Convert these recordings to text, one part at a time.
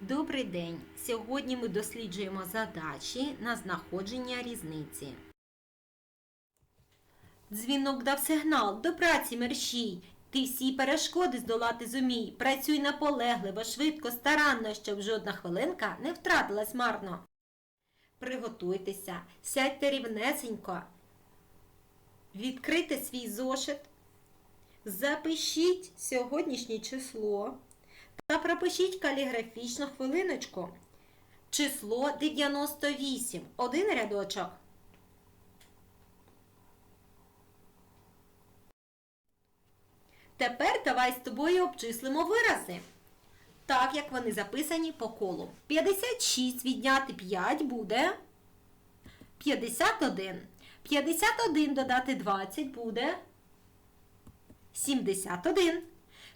Добрий день! Сьогодні ми досліджуємо задачі на знаходження різниці. Дзвінок дав сигнал до праці мерщій. Ти всі перешкоди здолати зумій. Працюй наполегливо, швидко, старанно, щоб жодна хвилинка не втратилась марно. Приготуйтеся, сядьте рівнесенько. Відкрийте свій зошит. Запишіть сьогоднішнє число. Та пропишіть каліграфічну хвилиночку. Число 98. Один рядочок. Тепер давай з тобою обчислимо вирази. Так, як вони записані по колу. 56 відняти 5 буде 51. 51 додати 20 буде 71.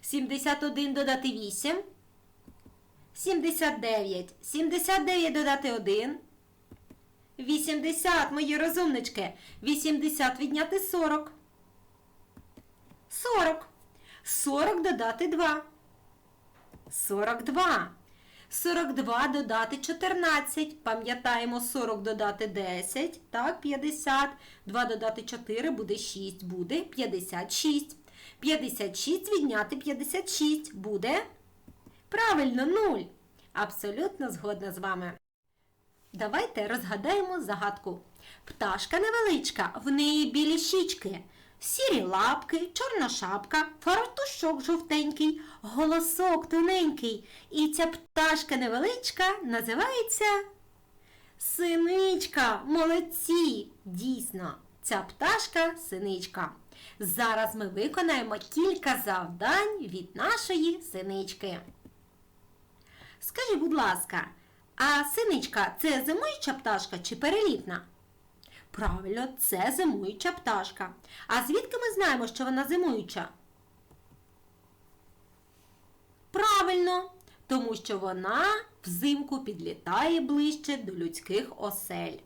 71 додати 8. 79. 79 додати 1. 80, мої розумнички. 80 відняти 40. 40. 40 додати 2. 42. 42 додати 14. Пам'ятаємо 40 додати 10. Так, 50. 2 додати 4 буде 6. Буде 56. 56 відняти 56 буде. Правильно, 0. Абсолютно згодна з вами. Давайте розгадаємо загадку. Пташка невеличка, в неї білі щічки, сірі лапки, чорна шапка, фартушок жовтенький, голосок тоненький. І ця пташка невеличка називається Синичка. Молодці! Дійсно, ця пташка синичка. Зараз ми виконаємо кілька завдань від нашої синички. Скажи, будь ласка, а синичка це зимуюча пташка чи перелітна? Правильно, це зимуюча пташка. А звідки ми знаємо, що вона зимуюча? Правильно, тому що вона взимку підлітає ближче до людських осель.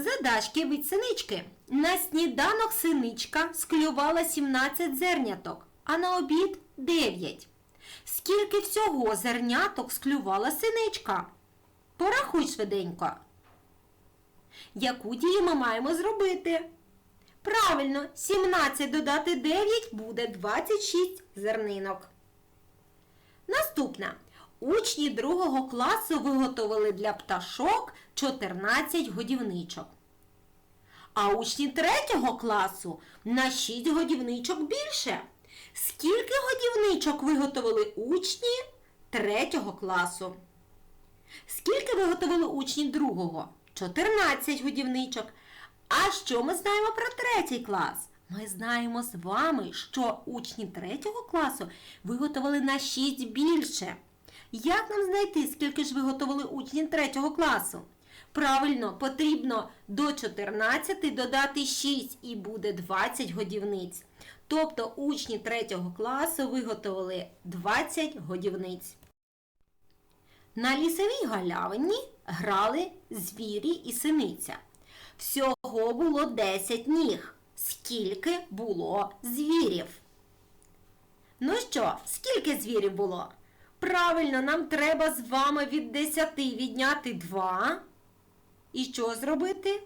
Задачки від синички. На сніданок синичка склювала 17 зерняток, а на обід 9. Скільки всього зерняток склювала синичка? Порахуй швиденько. Яку дію ми маємо зробити? Правильно, 17 додати 9 буде 26 зернинок. Наступна. Учні другого класу виготовили для пташок 14 годівничок. А учні третього класу на 6 годівничок більше. Скільки годівничок виготовили учні третього класу? Скільки виготовили учні другого? 14 годівничок. А що ми знаємо про третій клас? Ми знаємо з вами, що учні третього класу виготовили на 6 більше. Як нам знайти, скільки ж виготовили учні третього класу? Правильно, потрібно до 14 додати 6 і буде 20 годівниць. Тобто учні третього класу виготовили 20 годівниць. На лісовій галявині грали звірі і синиця. Всього було 10 ніг. Скільки було звірів? Ну що, скільки звірів було? Правильно, нам треба з вами від 10 відняти 2. І що зробити?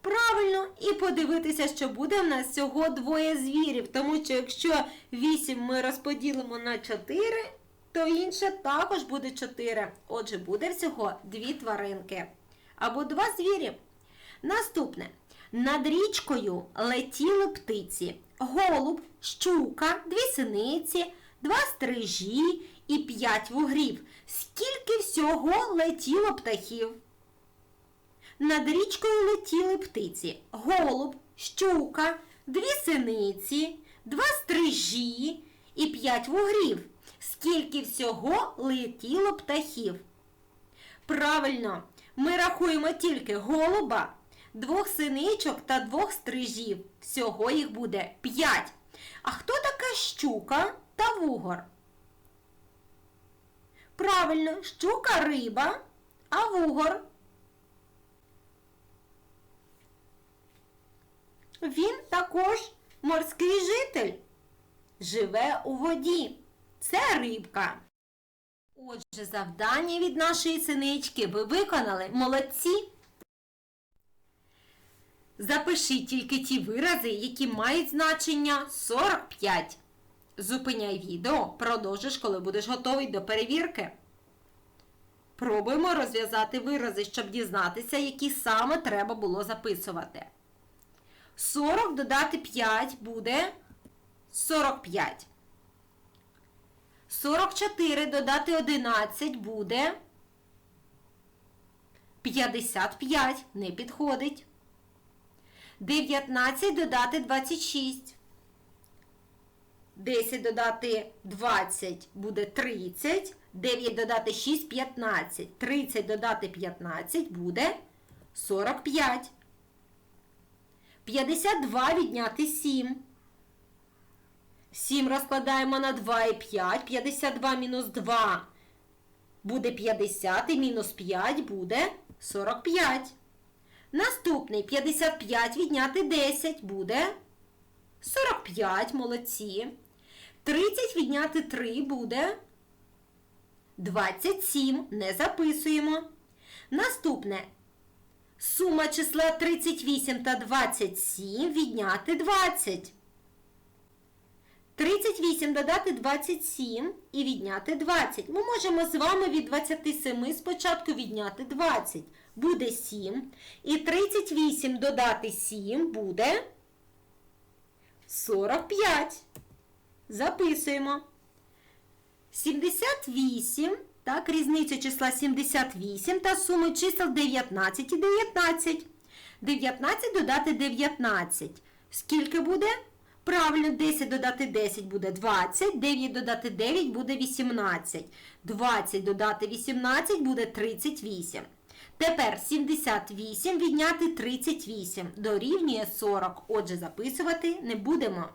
Правильно, і подивитися, що буде в нас всього двоє звірів. Тому що якщо 8 ми розподілимо на 4, то інше також буде 4. Отже, буде всього дві тваринки. Або два звірі. Наступне. Над річкою летіли птиці. Голуб, щука, дві синиці, два стрижі і п'ять вугрів. Скільки всього летіло птахів? Над річкою летіли птиці. Голуб, щука, дві синиці, два стрижі і п'ять вугрів. Скільки всього летіло птахів? Правильно, ми рахуємо тільки голуба, двох синичок та двох стрижів. Всього їх буде п'ять. А хто така щука та вугор? Правильно, щука риба, а вугор. Він також морський житель. Живе у воді. Це рибка. Отже, завдання від нашої синички ви виконали. Молодці! Запиши тільки ті вирази, які мають значення 45. Зупиняй відео, продовжиш, коли будеш готовий до перевірки. Пробуємо розв'язати вирази, щоб дізнатися, які саме треба було записувати. 40 додати 5 буде 45. 44 додати 11 буде 55. Не підходить. 19 додати 26. 10 додати 20 буде 30. 9 додати 6 15. 30 додати 15 буде 45. 52 відняти 7. 7 розкладаємо на 2 і 5. 52 мінус 2 буде 50 і мінус 5 буде 45. Наступний 55 відняти 10 буде 45, молодці. 30 відняти 3 буде 27. Не записуємо. Наступне. Сума числа 38 та 27 відняти 20. 38 додати 27 і відняти 20. Ми можемо з вами від 27 спочатку відняти 20. Буде 7. І 38 додати 7 буде 45. Записуємо. 78. Так, різниця числа 78 та суми чисел 19 і 19. 19 додати 19. Скільки буде? Правильно, 10 додати 10 буде 20, 9 додати 9 буде 18. 20 додати 18 буде 38. Тепер 78 відняти 38 дорівнює 40. Отже, записувати не будемо.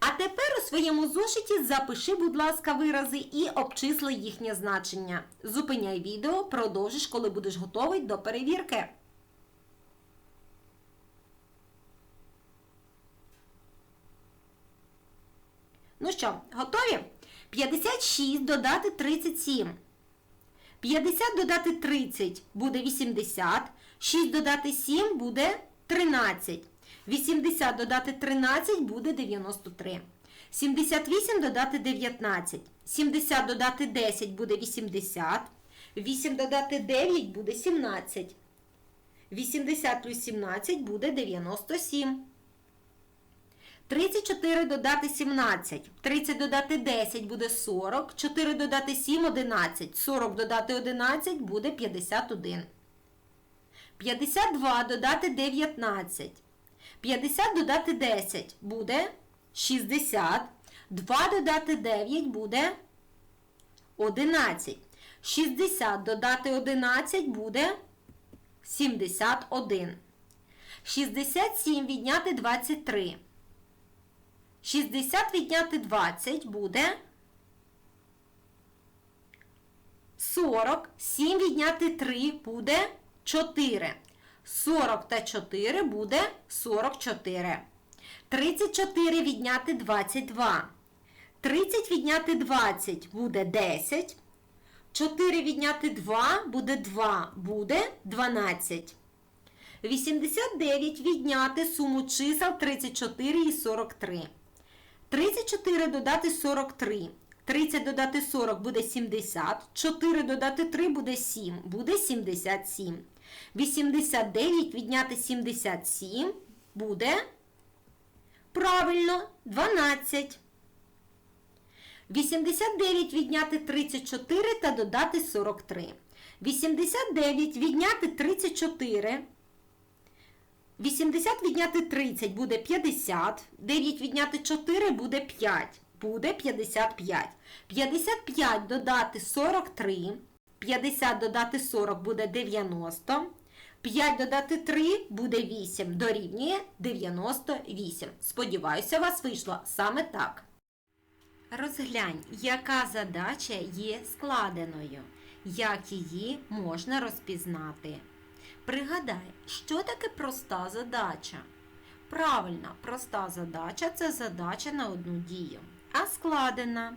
А тепер у своєму зошиті запиши, будь ласка, вирази і обчисли їхнє значення. Зупиняй відео, продовжиш, коли будеш готовий до перевірки. Ну що, готові? 56 додати 37. 50 додати 30 буде 80. 6 додати 7 буде 13. 80 додати 13 буде 93. 78 додати 19. 70 додати 10 буде 80. 8 додати 9 буде 17. 80 плюс 17 буде 97. 34 додати 17. 30 додати 10 буде 40. 4 додати 7 11. 40 додати 11 буде 51. 52 додати 19. 50 додати 10 буде 60. 2 додати 9 буде 11. 60 додати 11 буде 71. 67 відняти 23. 60 відняти 20 буде 40. 7 відняти 3 буде 4. 40 та 4 буде 44. 34 відняти 22. 30 відняти 20 буде 10. 4 відняти 2 буде 2, буде 12. 89 відняти суму чисел 34 і 43. 34 додати 43. 30 додати 40 буде 70. 4 додати 3 буде 7. Буде 77. 89 відняти 77 буде правильно 12. 89 відняти 34 та додати 43. 89 відняти 34. 80 відняти 30 буде 50. 9 відняти 4 буде 5. Буде 55. 55 додати 43. 50 додати 40 буде 90. 5 додати 3 буде 8. Дорівнює 98. Сподіваюся, у вас вийшло саме так. Розглянь, яка задача є складеною, як її можна розпізнати. Пригадай, що таке проста задача? Правильно, проста задача це задача на одну дію. а складена.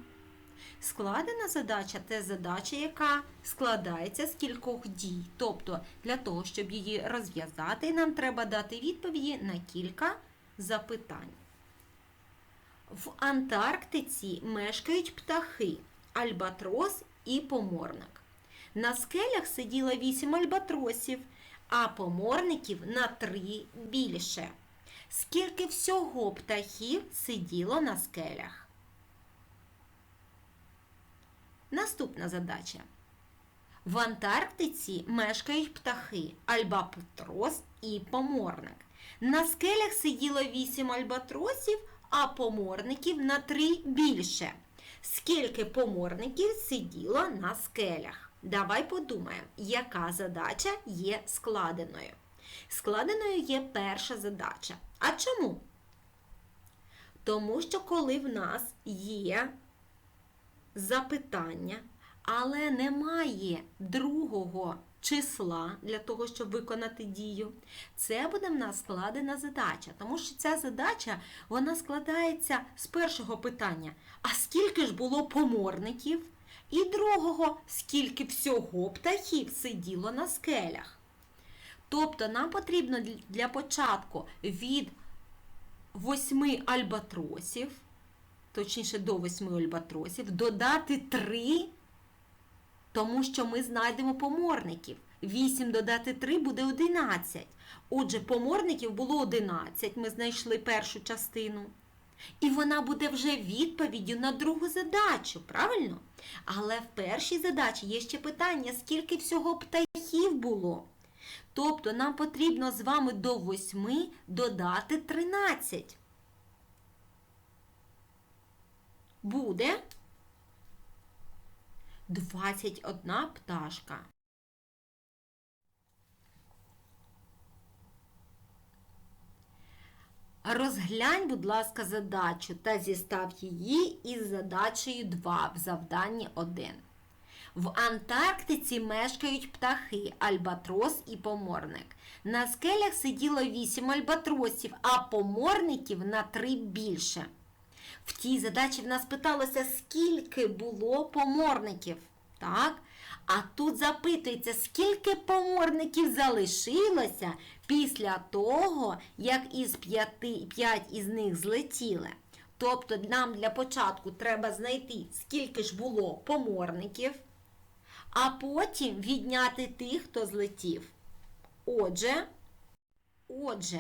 Складена задача це задача, яка складається з кількох дій. Тобто, для того, щоб її розв'язати, нам треба дати відповіді на кілька запитань. В Антарктиці мешкають птахи, альбатрос і поморник. На скелях сиділо вісім альбатросів, а поморників на три більше. Скільки всього птахів сиділо на скелях? Наступна задача. В Антарктиці мешкають птахи, альбатрос і поморник. На скелях сиділо вісім альбатросів, а поморників на три більше. Скільки поморників сиділо на скелях? Давай подумаємо, яка задача є складеною. Складеною є перша задача. А чому? Тому що коли в нас є запитання, але немає другого числа для того, щоб виконати дію, це буде в нас складена задача. Тому що ця задача вона складається з першого питання: а скільки ж було поморників? І другого, скільки всього птахів сиділо на скелях. Тобто нам потрібно для початку від восьми альбатросів, точніше до восьми альбатросів, додати три, тому що ми знайдемо поморників. 8 додати 3 буде 11. Отже, поморників було 11, ми знайшли першу частину. І вона буде вже відповіддю на другу задачу, правильно? Але в першій задачі є ще питання, скільки всього птахів було. Тобто нам потрібно з вами до 8 додати 13. Буде 21 пташка. Розглянь, будь ласка, задачу та зістав її із задачею 2 в завданні 1. В Антарктиці мешкають птахи, альбатрос і поморник. На скелях сиділо 8 альбатросів, а поморників на 3 більше. В тій задачі в нас питалося, скільки було поморників. Так? А тут запитується, скільки поморників залишилося після того, як із п'яти, п'ять із них злетіли. Тобто нам для початку треба знайти, скільки ж було поморників, а потім відняти тих, хто злетів. Отже, отже,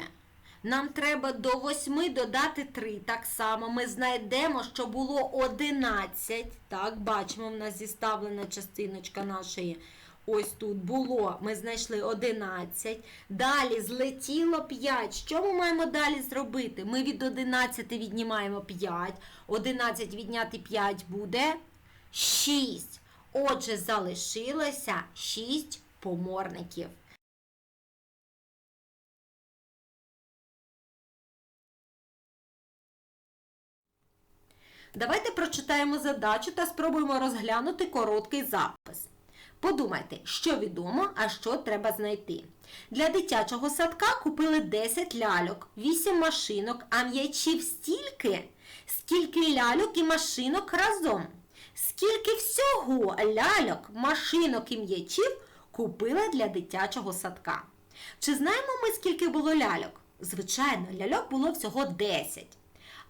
нам треба до 8 додати 3. Так само ми знайдемо, що було 11. Так, бачимо, в нас зіставлена частиночка нашої. Ось тут було, ми знайшли 11. Далі злетіло 5. Що ми маємо далі зробити? Ми від 11 віднімаємо 5. 11 відняти 5 буде 6. Отже, залишилося 6 поморників. Давайте прочитаємо задачу та спробуємо розглянути короткий запис. Подумайте, що відомо, а що треба знайти. Для дитячого садка купили 10 ляльок, 8 машинок, а м'ячів стільки, скільки ляльок і машинок разом. Скільки всього ляльок, машинок і м'ячів купили для дитячого садка. Чи знаємо ми, скільки було ляльок? Звичайно, ляльок було всього 10.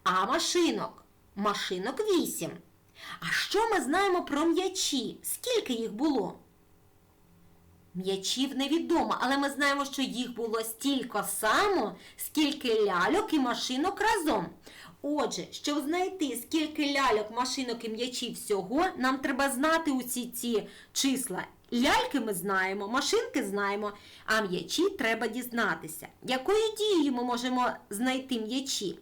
А машинок? Машинок 8. А що ми знаємо про м'ячі? Скільки їх було? М'ячів невідомо, але ми знаємо, що їх було стільки само, скільки ляльок і машинок разом. Отже, щоб знайти, скільки ляльок, машинок і м'ячів всього, нам треба знати усі ці числа. Ляльки ми знаємо, машинки знаємо, а м'ячі треба дізнатися. Якою дією ми можемо знайти м'ячі?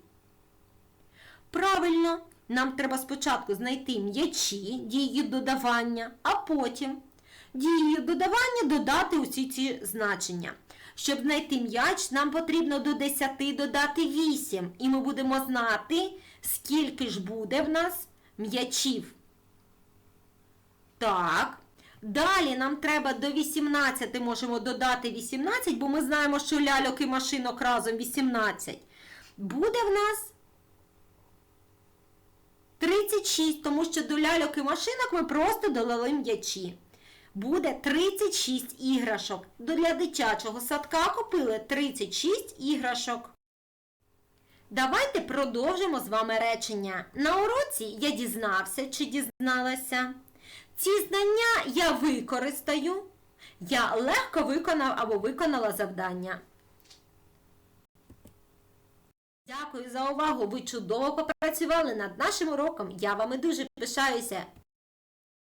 Правильно, нам треба спочатку знайти м'ячі, дією додавання, а потім дією додавання додати усі ці значення. Щоб знайти м'яч, нам потрібно до 10 додати 8. І ми будемо знати, скільки ж буде в нас м'ячів. Так. Далі нам треба до 18 можемо додати 18, бо ми знаємо, що ляльок і машинок разом 18. Буде в нас 36, тому що до ляльок і машинок ми просто додали м'ячі. Буде 36 іграшок. Для дитячого садка купили 36 іграшок. Давайте продовжимо з вами речення. На уроці я дізнався чи дізналася. Ці знання я використаю. Я легко виконав або виконала завдання. Дякую за увагу. Ви чудово попрацювали над нашим уроком. Я вами дуже пишаюся.